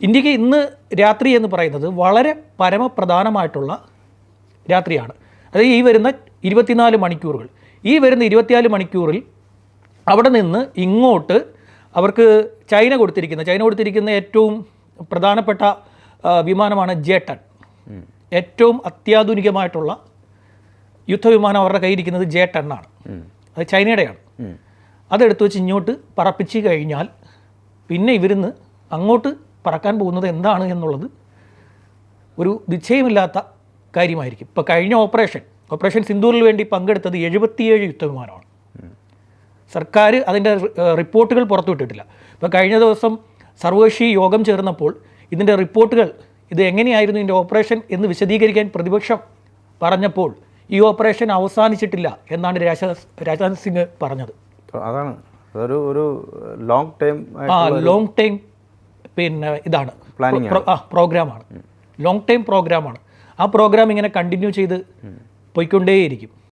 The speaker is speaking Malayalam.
ഇന്ത്യയ്ക്ക് ഇന്ന് രാത്രി എന്ന് പറയുന്നത് വളരെ പരമപ്രധാനമായിട്ടുള്ള രാത്രിയാണ്. അതായത് ഈ വരുന്ന ഇരുപത്തിനാല് മണിക്കൂറുകൾ. ഈ വരുന്ന ഇരുപത്തിനാല് മണിക്കൂറിൽ അവിടെ നിന്ന് ഇങ്ങോട്ട് അവർക്ക് ചൈന കൊടുത്തിരിക്കുന്ന ചൈന കൊടുത്തിരിക്കുന്ന ഏറ്റവും പ്രധാനപ്പെട്ട വിമാനമാണ് ജേട്ടൺ ഏറ്റവും അത്യാധുനികമായിട്ടുള്ള യുദ്ധവിമാനം അവരുടെ കയ്യിരിക്കുന്നത് ജെ ടെൻ ആണ്. അത് ചൈനയുടെയാണ്. അതെടുത്ത് വെച്ച് ഇങ്ങോട്ട് പറപ്പിച്ച് കഴിഞ്ഞാൽ പിന്നെ ഇവരിന്ന് അങ്ങോട്ട് പറക്കാൻ പോകുന്നത് എന്താണ് എന്നുള്ളത് ഒരു നിശ്ചയമില്ലാത്ത കാര്യമായിരിക്കും. ഇപ്പോൾ കഴിഞ്ഞ ഓപ്പറേഷൻ ഓപ്പറേഷൻ സിന്ദൂറിൽ വേണ്ടി പങ്കെടുത്തത് എഴുപത്തിയേഴ് യുദ്ധവിമാനമാണ്. സർക്കാർ അതിന്റെ റിപ്പോർട്ടുകൾ പുറത്തുവിട്ടിട്ടില്ല ഇപ്പോൾ കഴിഞ്ഞ ദിവസം സർവകക്ഷി യോഗം ചേർന്നപ്പോൾ ഇതിന്റെ റിപ്പോർട്ടുകൾ ഇത് എങ്ങനെയായിരുന്നു ഇതിന്റെ ഓപ്പറേഷൻ എന്ന് വിശദീകരിക്കാൻ പ്രതിപക്ഷം പറഞ്ഞപ്പോൾ ഈ ഓപ്പറേഷൻ അവസാനിച്ചിട്ടില്ല എന്നാണ് രാജ രാജ്നാഥ് സിംഗ് പറഞ്ഞത്. അതാണ്. അതൊരു ഒരു ലോങ് ടൈം ലോങ് ടൈം പിന്നെ ഇതാണ്. പ്രോഗ്രാമാണ് ലോങ് ടൈം പ്രോഗ്രാമാണ് ആ പ്രോഗ്രാം ഇങ്ങനെ കണ്ടിന്യൂ ചെയ്ത് പോയിക്കൊണ്ടേയിരിക്കും.